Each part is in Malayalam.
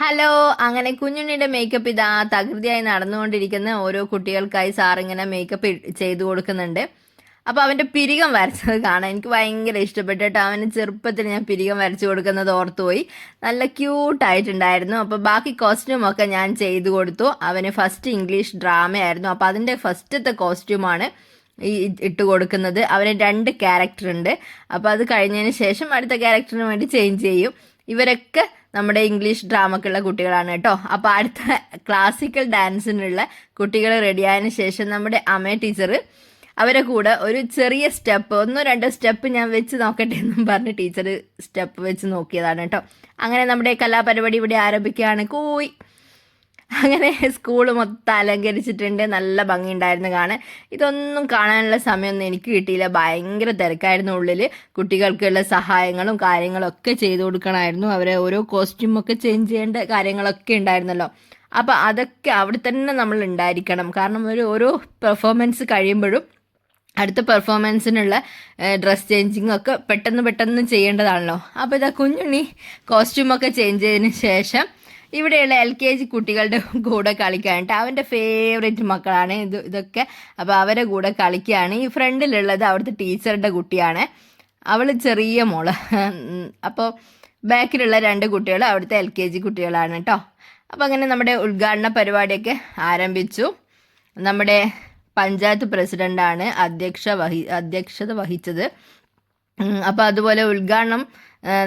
ഹലോ അങ്ങനെ കുഞ്ഞുണ്ണിയുടെ മേക്കപ്പ് ഇതാ തകൃതിയായി നടന്നുകൊണ്ടിരിക്കുന്ന ഓരോ കുട്ടികൾക്കായി സാർ ഇങ്ങനെ മേക്കപ്പ് ചെയ്തു കൊടുക്കുന്നുണ്ട്. അപ്പോൾ അവന്റെ പിരികം വരച്ചത് കാണാൻ എനിക്ക് ഭയങ്കര ഇഷ്ടപ്പെട്ടു കേട്ടോ. അവന് ചെറുപ്പത്തിൽ ഞാൻ പിരികം വരച്ചു കൊടുക്കുന്നത് ഓർത്തുപോയി. നല്ല ക്യൂട്ടായിട്ടുണ്ടായിരുന്നു അപ്പോൾ ബാക്കി കോസ്റ്റ്യൂമൊക്കെ ഞാൻ ചെയ്തു കൊടുത്തു. അവന് ഫസ്റ്റ് ഇംഗ്ലീഷ് ഡ്രാമയായിരുന്നു അപ്പോൾ അതിന്റെ ഫസ്റ്റത്തെ കോസ്റ്റ്യൂമാണ് ഈ ഇട്ട് കൊടുക്കുന്നത്. അവന് രണ്ട് ക്യാരക്ടർ ഉണ്ട്. അപ്പോൾ അത് കഴിഞ്ഞതിന് ശേഷം അടുത്ത ക്യാരക്ടറിന് വേണ്ടി ചേഞ്ച് ചെയ്യും. ഇവരൊക്കെ നമ്മുടെ ഇംഗ്ലീഷ് ഡ്രാമക്കുള്ള കുട്ടികളാണ് കേട്ടോ. അപ്പോൾ അടുത്ത ക്ലാസിക്കൽ ഡാൻസിനുള്ള കുട്ടികൾ റെഡിയായതിനു ശേഷം നമ്മുടെ അമ്മ ടീച്ചർ അവരെ കൂടെ ഒരു ചെറിയ സ്റ്റെപ്പ് ഒന്നോ രണ്ടോ സ്റ്റെപ്പ് ഞാൻ വെച്ച് നോക്കട്ടെ എന്നും പറഞ്ഞ് ടീച്ചർ സ്റ്റെപ്പ് വെച്ച് നോക്കിയതാണ് കേട്ടോ. അങ്ങനെ നമ്മുടെ കലാപരിപാടി ഇവിടെ ആരംഭിക്കുകയാണ്. കൂയ്! അങ്ങനെ സ്കൂൾ മൊത്തം അലങ്കരിച്ചിട്ടുണ്ട്. നല്ല ഭംഗിയുണ്ടായിരുന്നു കാണാൻ. ഇതൊന്നും കാണാനുള്ള സമയമൊന്നും എനിക്ക് കിട്ടിയില്ല. ഭയങ്കര തിരക്കായിരുന്നു ഉള്ളിൽ കുട്ടികൾക്കുള്ള സഹായങ്ങളും കാര്യങ്ങളും ഒക്കെ ചെയ്തു കൊടുക്കണമായിരുന്നു. അവരെ ഓരോ കോസ്റ്റ്യൂം ഒക്കെ ചേഞ്ച് ചെയ്യേണ്ട കാര്യങ്ങളൊക്കെ ഉണ്ടായിരുന്നല്ലോ. അപ്പോൾ അതൊക്കെ അവിടെ തന്നെ നമ്മൾ ഉണ്ടായിരിക്കണം. കാരണം ഒരു ഓരോ പെർഫോമൻസ് കഴിയുമ്പോഴും അടുത്ത പെർഫോമൻസിനുള്ള ഡ്രസ് ചേഞ്ചിങ് ഒക്കെ പെട്ടെന്ന് പെട്ടെന്ന് ചെയ്യേണ്ടതാണല്ലോ. അപ്പോൾ ഇതാ കുഞ്ഞുണ്ണി കോസ്റ്റ്യൂമൊക്കെ ചേഞ്ച് ചെയ്തതിന് ശേഷം ഇവിടെയുള്ള എൽ കെ ജി കുട്ടികളുടെ കൂടെ കളിക്കാനായിട്ട് അവന്റെ ഫേവറേറ്റ് മക്കളാണ് ഇത് ഇതൊക്കെ. അപ്പോൾ അവരെ കൂടെ കളിക്കുകയാണ് ഈ ഫ്രണ്ടിലുള്ളത് അവിടുത്തെ ടീച്ചറുടെ കുട്ടിയാണ്. അവൾ ചെറിയ മോൾ. അപ്പോൾ ബാക്കിലുള്ള രണ്ട് കുട്ടികൾ അവിടുത്തെ എൽ കെ ജി കുട്ടികളാണ് കേട്ടോ അപ്പോൾ അങ്ങനെ നമ്മുടെ ഉദ്ഘാടന പരിപാടിയൊക്കെ ആരംഭിച്ചു. നമ്മുടെ പഞ്ചായത്ത് പ്രസിഡന്റാണ് അധ്യക്ഷ വഹി അധ്യക്ഷത വഹിച്ചത്. അപ്പോൾ അതുപോലെ ഉദ്ഘാടനം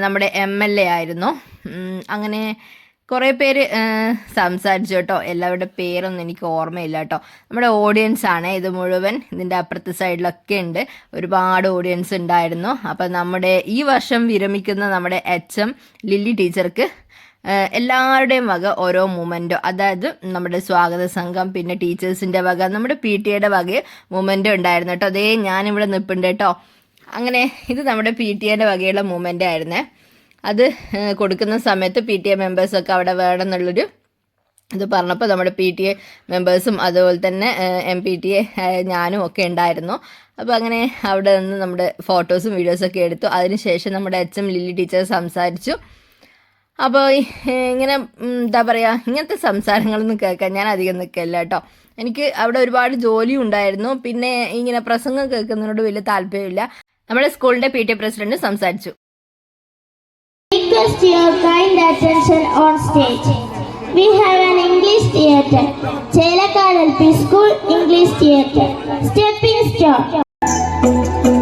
നമ്മുടെ എം എൽ എ ആയിരുന്നു. അങ്ങനെ കുറേ പേര് സംസാരിച്ചു കേട്ടോ. എല്ലാവരുടെ പേരൊന്നും എനിക്ക് ഓർമ്മയില്ല കേട്ടോ. നമ്മുടെ ഓഡിയൻസ് ആണ് ഇത് മുഴുവൻ. ഇതിന്റെ അപ്പുറത്തെ സൈഡിലൊക്കെ ഉണ്ട്. ഒരുപാട് ഓഡിയൻസ് ഉണ്ടായിരുന്നു. അപ്പം നമ്മുടെ ഈ വർഷം വിരമിക്കുന്ന നമ്മുടെ എച്ച് എം ലില്ലി ടീച്ചർക്ക് എല്ലാവരുടെയും വക ഓരോ മൂമെന്റോ അതായത് നമ്മുടെ സ്വാഗത സംഘം പിന്നെ ടീച്ചേഴ്സിന്റെ വക നമ്മുടെ പി ടി എയുടെ വക മൂമെന്റോ ഉണ്ടായിരുന്നു കേട്ടോ. അതേ ഞാനിവിടെ നിൽപ്പുണ്ട് കേട്ടോ. അങ്ങനെ ഇത് നമ്മുടെ പി ടി എയുടെ വകയുള്ള മൂമെന്റ് ആയിരുന്നേ. അത് കൊടുക്കുന്ന സമയത്ത് പി ടി എ മെമ്പേഴ്സൊക്കെ അവിടെ വേണമെന്നുള്ളൊരു ഇത് പറഞ്ഞപ്പോൾ നമ്മുടെ പി ടി എ മെമ്പേഴ്സും അതുപോലെ തന്നെ എം പി ടി എ ഞാനും ഒക്കെ ഉണ്ടായിരുന്നു. അപ്പോൾ അങ്ങനെ അവിടെ നിന്ന് നമ്മുടെ ഫോട്ടോസും വീഡിയോസൊക്കെ എടുത്തു. അതിനുശേഷം നമ്മുടെ എച്ച് എം ലില്ലി ടീച്ചർ സംസാരിച്ചു. അപ്പോൾ ഇങ്ങനെ എന്താ പറയുക ഇങ്ങനത്തെ സംസാരങ്ങളൊന്നും കേൾക്കാൻ ഞാൻ അധികം നിൽക്കില്ല കേട്ടോ. എനിക്ക് അവിടെ ഒരുപാട് ജോലി ഉണ്ടായിരുന്നു. പിന്നെ ഇങ്ങനെ പ്രസംഗം കേൾക്കുന്നതിനോട് വലിയ താല്പര്യമില്ല. നമ്മുടെ സ്കൂളിന്റെ പി ടി എ പ്രസിഡന്റ് സംസാരിച്ചു. Request your kind attention on stage. We have an English theatre. Chelakad LP School English Theatre. Stepping stone.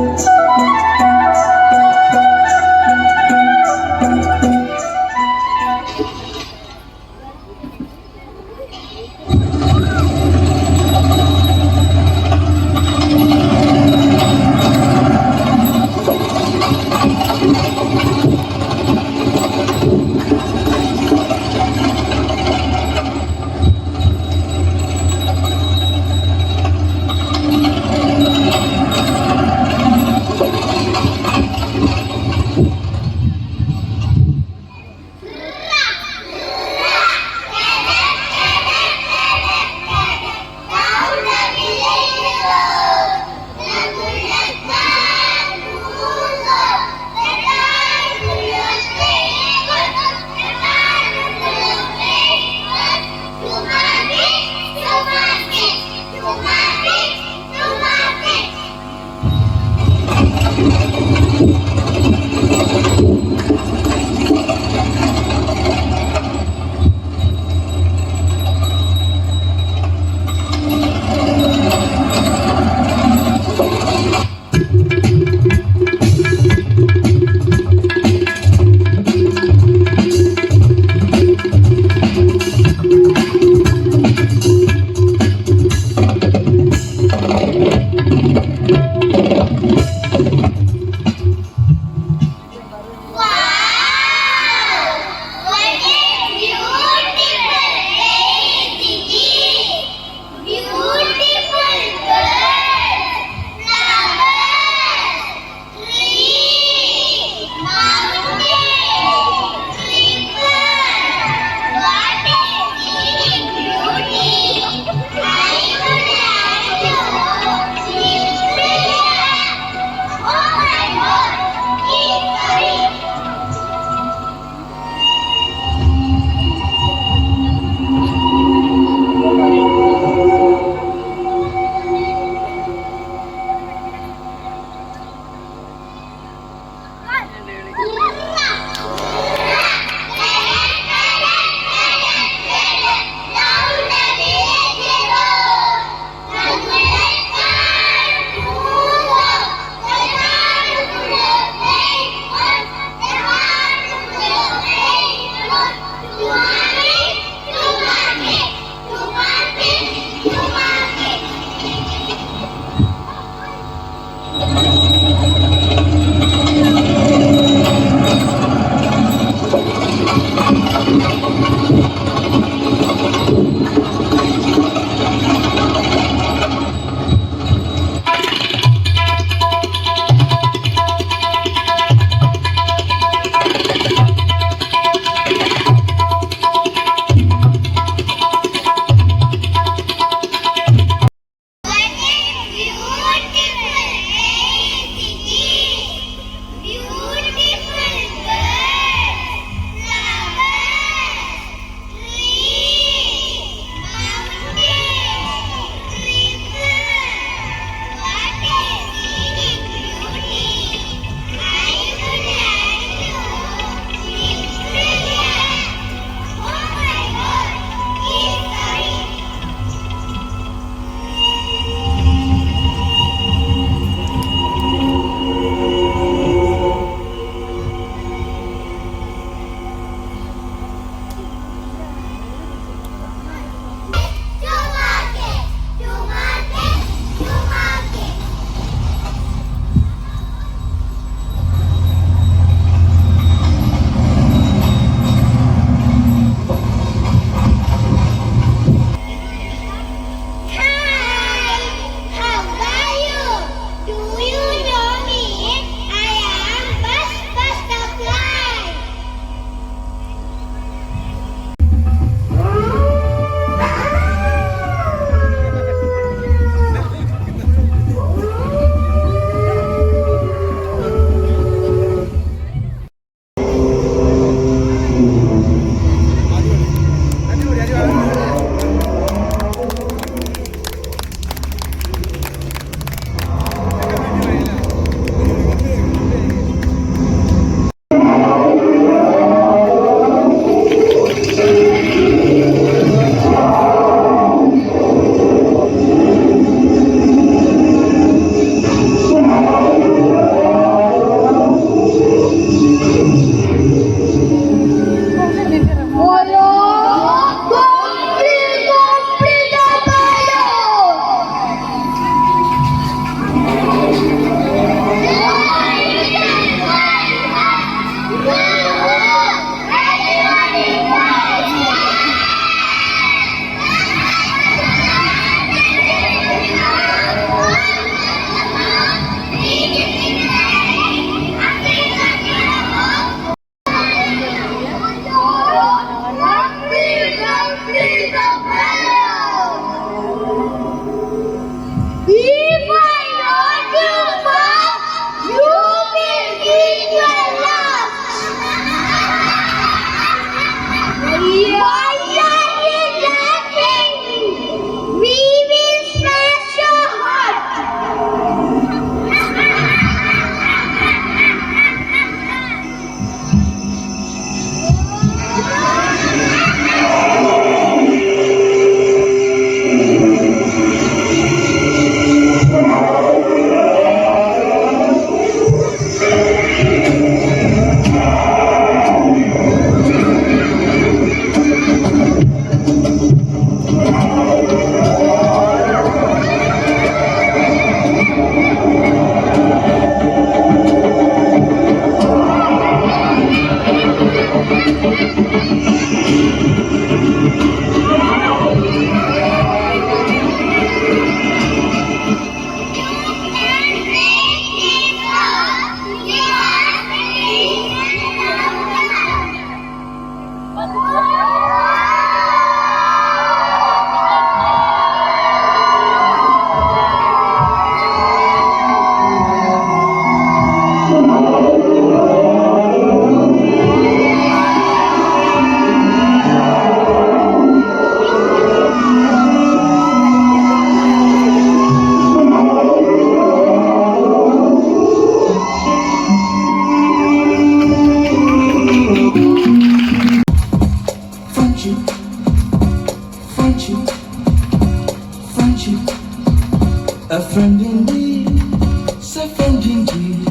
A friend in me,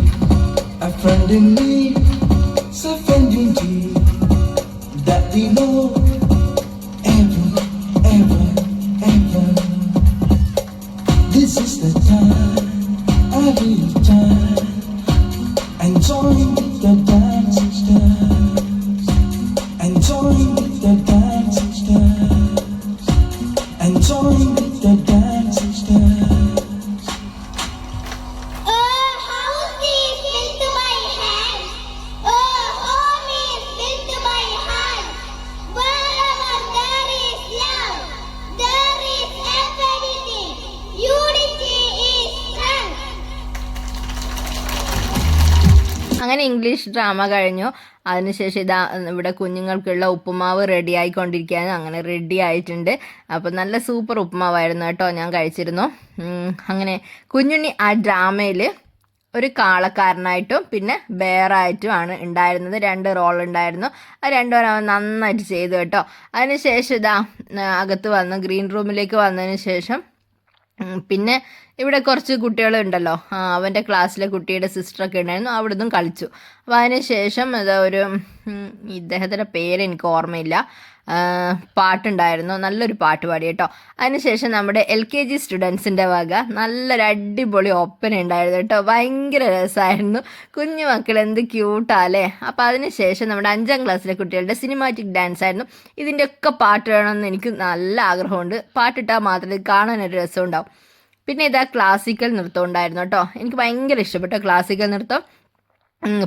a friend in me. English drama കഴിഞ്ഞു. അതിനുശേഷം ഇതാ ഇവിടെ കുഞ്ഞുങ്ങൾക്കുള്ള ഉപ്പുമാവ് റെഡി ആയിക്കൊണ്ടിരിക്കുകയാണ്. അങ്ങനെ റെഡി ആയിട്ടുണ്ട്. അപ്പോൾ നല്ല സൂപ്പർ ഉപ്പുമാവായിരുന്നു കേട്ടോ ഞാൻ കഴിച്ചിരുന്നു. അങ്ങനെ കുഞ്ഞുണ്ണി ആ ഡ്രാമയിൽ ഒരു കാളക്കാരനായിട്ടും പിന്നെ ബേറായിട്ടും ആണ് ഉണ്ടായിരുന്നത്. രണ്ട് റോൾ ഉണ്ടായിരുന്നു. ആ രണ്ടുപേരും അവൻ നന്നായിട്ട് ചെയ്തു കേട്ടോ. അതിനുശേഷം ഇതാ അകത്ത് വന്ന് ഗ്രീൻ റൂമിലേക്ക് വന്നതിന് ശേഷം പിന്നെ ഇവിടെ കുറച്ച് കുട്ടികളുണ്ടല്ലോ. അവന്റെ ക്ലാസ്സിലെ കുട്ടിയുടെ സിസ്റ്ററൊക്കെ ഉണ്ടായിരുന്നു. അവിടെ നിന്നും കളിച്ചു. അപ്പോൾ അതിന് ശേഷം അതൊരു ഇദ്ദേഹത്തിന്റെ പേര് എനിക്ക് ഓർമ്മയില്ല. പാട്ടുണ്ടായിരുന്നു. നല്ലൊരു പാട്ട് പാടി കേട്ടോ. അതിനുശേഷം നമ്മുടെ എൽ കെ ജി സ്റ്റുഡൻസിന്റെ വക നല്ലൊരു അടിപൊളി ഒപ്പന ഉണ്ടായിരുന്നു കേട്ടോ. ഭയങ്കര രസമായിരുന്നു. കുഞ്ഞു മക്കൾ എന്ത് ക്യൂട്ടാല്ലേ അപ്പോൾ അതിനുശേഷം നമ്മുടെ അഞ്ചാം ക്ലാസ്സിലെ കുട്ടികളുടെ സിനിമാറ്റിക് ഡാൻസ് ആയിരുന്നു. ഇതിന്റെയൊക്കെ പാട്ട് വേണമെന്ന് എനിക്ക് നല്ല ആഗ്രഹമുണ്ട്. പാട്ടിട്ടാൽ മാത്രമേ കാണാനൊരു രസം ഉണ്ടാവും പിന്നെ ഇതാ ക്ലാസിക്കൽ നൃത്തം ഉണ്ടായിരുന്നു കേട്ടോ. എനിക്ക് ഭയങ്കര ഇഷ്ടപ്പെട്ടോ ക്ലാസിക്കൽ നൃത്തം.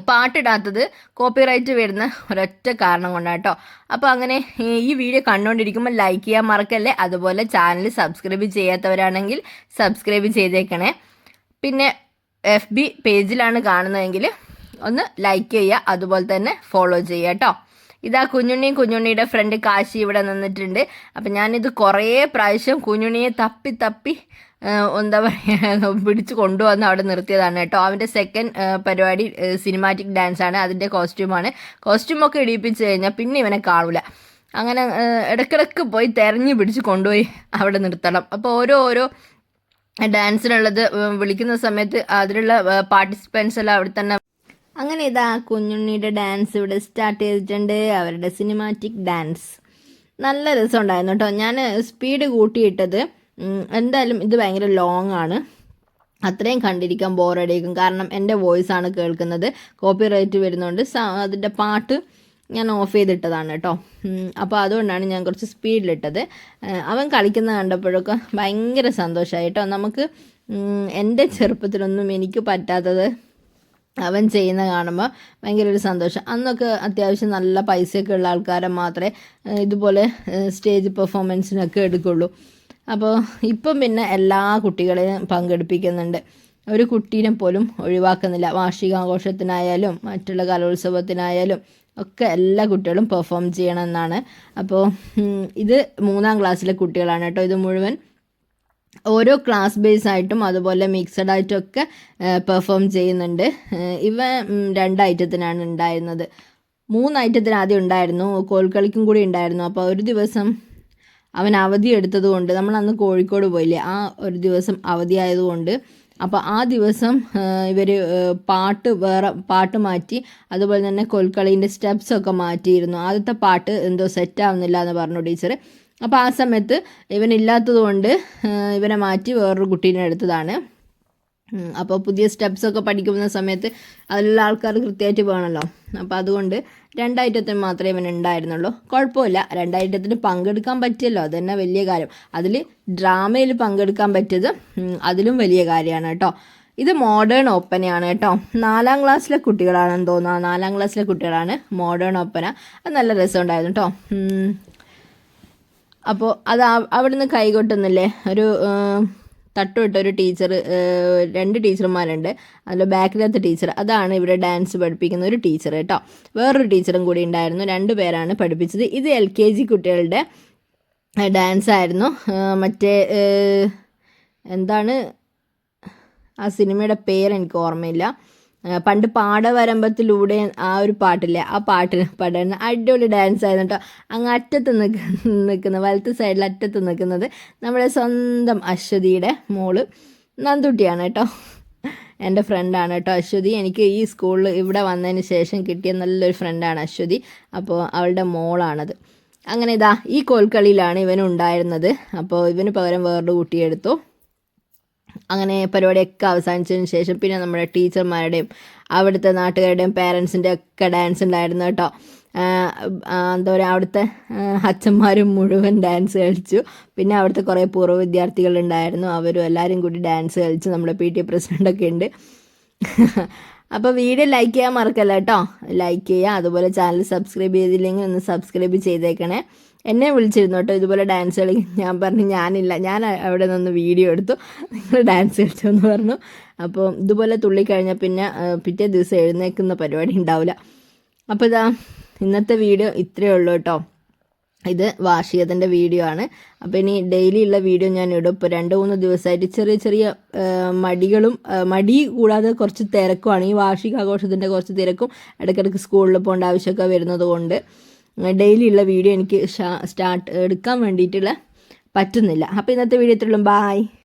പാട്ടിടാത്തത് കോപ്പിറൈറ്റ് വരുന്ന ഒരൊറ്റ കാരണം കൊണ്ടാണ് കേട്ടോ അപ്പോൾ അങ്ങനെ ഈ- വീഡിയോ കണ്ടുകൊണ്ടിരിക്കുമ്പോൾ ലൈക്ക് ചെയ്യാൻ മറക്കല്ലേ? അതുപോലെ ചാനൽ സബ്സ്ക്രൈബ് ചെയ്യാത്തവരാണെങ്കിൽ സബ്സ്ക്രൈബ് ചെയ്തേക്കണേ. പിന്നെ എഫ് ബി പേജിലാണ് കാണുന്നതെങ്കിൽ ഒന്ന് ലൈക്ക് ചെയ്യുക അതുപോലെ തന്നെ ഫോളോ ചെയ്യുക കേട്ടോ ഇതാ കുഞ്ഞുണ്ണിയും കുഞ്ഞുണ്ണിയുടെ ഫ്രണ്ട് കാശി ഇവിടെ നിന്നിട്ടുണ്ട്. അപ്പം ഞാനിത് കുറേ പ്രാവശ്യം കുഞ്ഞുണ്ണിയെ തപ്പി തപ്പി എന്താ പറയുക പിടിച്ച് കൊണ്ടുവന്ന് അവിടെ നിർത്തിയതാണ് കേട്ടോ. അവന്റെ സെക്കൻഡ് പരിപാടി സിനിമാറ്റിക് ഡാൻസ് ആണ്. അതിന്റെ കോസ്റ്റ്യൂമാണ് കോസ്റ്റ്യൂമൊക്കെ ഇടിപ്പിച്ച് കഴിഞ്ഞാൽ പിന്നെ ഇവനെ കാണൂല. അങ്ങനെ ഇടക്കിടക്ക് പോയി തെരഞ്ഞു പിടിച്ച് കൊണ്ടുപോയി അവിടെ നിർത്തണം. അപ്പോൾ ഓരോ ഓരോ ഡാൻസിനുള്ളത് വിളിക്കുന്ന സമയത്ത് അതിലുള്ള പാർട്ടിസിപ്പൻസ് എല്ലാം അവിടെ തന്നെ അങ്ങനെ ഇതാ കുഞ്ഞുണ്ണിയുടെ ഡാൻസ് ഇവിടെ സ്റ്റാർട്ട് ചെയ്തിട്ടുണ്ട് അവരുടെ സിനിമാറ്റിക് ഡാൻസ് നല്ല രസമുണ്ടായിരുന്നു കേട്ടോ ഞാൻ സ്പീഡ് കൂട്ടിയിട്ടത് എന്തായാലും ഇത് ഭയങ്കര ലോങ് ആണ്. അത്രയും കണ്ടിരിക്കാൻ ബോറടിക്കും കാരണം എന്റെ വോയിസ് ആണ് കേൾക്കുന്നത്. കോപ്പി റൈറ്റ് വരുന്നതുകൊണ്ട് അതിന്റെ പാട്ട് ഞാൻ ഓഫ് ചെയ്തിട്ടതാണ് കേട്ടോ അപ്പോൾ അതുകൊണ്ടാണ് ഞാൻ കുറച്ച് സ്പീഡിലിട്ടത് അവൻ കളിക്കുന്ന കണ്ടപ്പോഴൊക്കെ ഭയങ്കര സന്തോഷമായി കേട്ടോ നമുക്ക് എന്റെ ചെറുപ്പത്തിലൊന്നും എനിക്ക് പറ്റാത്തത് അവൻ ചെയ്യുന്ന കാണുമ്പോൾ ഭയങ്കര ഒരു സന്തോഷം. അന്നൊക്കെ അത്യാവശ്യം നല്ല പൈസയൊക്കെ ഉള്ള ആൾക്കാരെ മാത്രമേ ഇതുപോലെ സ്റ്റേജ് പെർഫോമൻസിനൊക്കെ എടുക്കുള്ളൂ. അപ്പോൾ ഇപ്പം പിന്നെ എല്ലാ കുട്ടികളെയും പങ്കെടുപ്പിക്കുന്നുണ്ട്. ഒരു കുട്ടീനെ പോലും ഒഴിവാക്കുന്നില്ല. വാർഷികാഘോഷത്തിനായാലും മറ്റുള്ള കലോത്സവത്തിനായാലും ഒക്കെ എല്ലാ കുട്ടികളും പെർഫോം ചെയ്യണമെന്നാണ് അപ്പോൾ ഇത് മൂന്നാം ക്ലാസ്സിലെ കുട്ടികളാണ് കേട്ടോ. ഇത് മുഴുവൻ ഓരോ ക്ലാസ് ബേസ് ആയിട്ടും അതുപോലെ മിക്സഡ് ആയിട്ടൊക്കെ പെർഫോം ചെയ്യുന്നുണ്ട്. ഇവ രണ്ട് ഐറ്റത്തിനാണ് ഉണ്ടായിരുന്നത്. മൂന്ന് ഐറ്റത്തിന് ആദ്യം ഉണ്ടായിരുന്നു. കോൽക്കളിക്കും കൂടി ഉണ്ടായിരുന്നു. അപ്പോൾ ഒരു ദിവസം അവൻ അവധി എടുത്തത് കൊണ്ട് നമ്മൾ അന്ന് കോഴിക്കോട് പോയില്ലേ ആ ഒരു ദിവസം അവധിയായതുകൊണ്ട് അപ്പോൾ ആ ദിവസം ഇവർ പാട്ട് വേറെ പാട്ട് മാറ്റി അതുപോലെ തന്നെ കൊൽക്കളീന്റെ സ്റ്റെപ്സൊക്കെ മാറ്റിയിരുന്നു. ആദ്യത്തെ പാട്ട് എന്തോ സെറ്റ് ആവുന്നില്ല എന്ന് പറഞ്ഞു ടീച്ചർ അപ്പോൾ ആ സമയത്ത് ഇവനില്ലാത്തത് കൊണ്ട് ഇവനെ മാറ്റി വേറൊരു കുട്ടീനെ എടുത്തതാണ്. അപ്പോൾ പുതിയ സ്റ്റെപ്സൊക്കെ പഠിക്കുന്ന സമയത്ത് അതിലുള്ള ആൾക്കാർ കൃത്യമായിട്ട് വേണമല്ലോ അപ്പോൾ അതുകൊണ്ട് രണ്ടായിട്ടത്തിന് മാത്രമേ ഇവൻ ഉണ്ടായിരുന്നുള്ളൂ. കുഴപ്പമില്ല. രണ്ടായിട്ടത്തിന് പങ്കെടുക്കാൻ പറ്റിയല്ലോ. അത് തന്നെ വലിയ കാര്യം. അതിൽ ഡ്രാമയിൽ പങ്കെടുക്കാൻ പറ്റിയത് അതിലും വലിയ കാര്യമാണ് കേട്ടോ. ഇത് മോഡേൺ ഓപ്പനയാണ് കേട്ടോ. നാലാം ക്ലാസ്സിലെ കുട്ടികളാണെന്ന് തോന്നുന്നു. നാലാം ക്ലാസ്സിലെ കുട്ടികളാണ് മോഡേൺ ഓപ്പന അത് നല്ല രസമുണ്ടായിരുന്നു കേട്ടോ. അപ്പോൾ അത് അവിടുന്ന് കൈകൊട്ടുന്നില്ലേ? ഒരു തട്ടുവിട്ട ഒരു ടീച്ചർ രണ്ട് ടീച്ചർമാരുണ്ട്. അതിൽ ബാക്കിലത്തെ ടീച്ചർ അതാണ് ഇവിടെ ഡാൻസ് പഠിപ്പിക്കുന്ന ഒരു ടീച്ചർ കേട്ടോ. വേറൊരു ടീച്ചറും കൂടി ഉണ്ടായിരുന്നു. രണ്ട് പേരാണ് പഠിപ്പിച്ചത്. ഇത് എൽ കെ ജി കുട്ടികളുടെ ഡാൻസ് ആയിരുന്നു മറ്റേ എന്താണ്? ആ സിനിമയുടെ പേര് എനിക്ക് ഓർമ്മയില്ല. പണ്ട് പാടവരമ്പത്തിലൂടെ ആ ഒരു പാട്ടില്ലേ ആ പാട്ട് പാടുന്ന അടിപൊളി ഡാൻസ് ആയിരുന്നു കേട്ടോ അങ്ങ് അറ്റത്ത് നിൽക്ക നിൽക്കുന്ന വലത്ത് സൈഡിൽ അറ്റത്ത് നിൽക്കുന്നത് നമ്മുടെ സ്വന്തം അശ്വതിയുടെ മോൾ നന്ദുട്ടിയാണ് കേട്ടോ എന്റെ ഫ്രണ്ടാണ് കേട്ടോ അശ്വതി. എനിക്ക് ഈ സ്കൂളിൽ ഇവിടെ വന്നതിന് ശേഷം കിട്ടിയ നല്ലൊരു ഫ്രണ്ടാണ് അശ്വതി. അപ്പോൾ അവളുടെ മോളാണത്. അങ്ങനെ ഇതാ ഈ കോൽക്കളിയിലാണ് ഇവനുണ്ടായിരുന്നത് അപ്പോൾ ഇവന് പകരം വേറൊരു കുട്ടിയെടുത്തു അങ്ങനെ പരിപാടിയൊക്കെ അവസാനിച്ചതിന് ശേഷം പിന്നെ നമ്മുടെ ടീച്ചർമാരുടെയും അവിടുത്തെ നാട്ടുകാരുടെയും പേരൻസിന്റെ ഒക്കെ ഡാൻസ് ഉണ്ടായിരുന്നു കേട്ടോ. എന്താ പറയുക അവിടുത്തെ അച്ഛന്മാരും മുഴുവൻ ഡാൻസ് കളിച്ചു. പിന്നെ അവിടുത്തെ കുറേ പൂർവ വിദ്യാർത്ഥികളുണ്ടായിരുന്നു അവരും എല്ലാവരും കൂടി ഡാൻസ് കളിച്ചു നമ്മുടെ പി ടി പ്രസിഡന്റൊക്കെ ഉണ്ട്. അപ്പോൾ വീഡിയോ ലൈക്ക് ചെയ്യാൻ മറക്കല്ല കേട്ടോ. ലൈക്ക് ചെയ്യുക അതുപോലെ ചാനൽ സബ്സ്ക്രൈബ് ചെയ്തില്ലെങ്കിൽ ഒന്ന് സബ്സ്ക്രൈബ് ചെയ്തേക്കണേ. എന്നെ വിളിച്ചിരുന്നു കേട്ടോ ഇതുപോലെ ഡാൻസ് കളി. ഞാൻ പറഞ്ഞു ഞാനില്ല. ഞാൻ അവിടെ നിന്ന് വീഡിയോ എടുത്തു. നിങ്ങൾ ഡാൻസ് കളിച്ചു എന്ന് പറഞ്ഞു. അപ്പോൾ ഇതുപോലെ തുള്ളി പിന്നെ പിറ്റേ ദിവസം എഴുന്നേൽക്കുന്ന പരിപാടി ഉണ്ടാവില്ല. അപ്പോൾ ഇതാ ഇന്നത്തെ വീഡിയോ ഇത്രയേ ഉള്ളൂ കേട്ടോ. ഇത് വാർഷികത്തിന്റെ വീഡിയോ ആണ്. അപ്പോൾ ഇനി ഡെയിലി ഉള്ള വീഡിയോ ഞാൻ ഇടും. ഇപ്പോൾ രണ്ട് മൂന്ന് ദിവസമായിട്ട് ചെറിയ ചെറിയ മടികളും മടി കൂടാതെ കുറച്ച് തിരക്കുമാണ്. ഈ വാർഷിക ആഘോഷത്തിന്റെ കുറച്ച് തിരക്കും ഇടയ്ക്കിടയ്ക്ക് സ്കൂളിൽ പോകേണ്ട ആവശ്യമൊക്കെ വരുന്നത് കൊണ്ട്. ഡെയിലി ഉള്ള വീഡിയോ എനിക്ക് സ്റ്റാർട്ട് എടുക്കാൻ വേണ്ടിയിട്ടുള്ള പറ്റുന്നില്ല. അപ്പോൾ ഇന്നത്തെ വീഡിയോ ഇത്രയുള്ളൂ ബായ്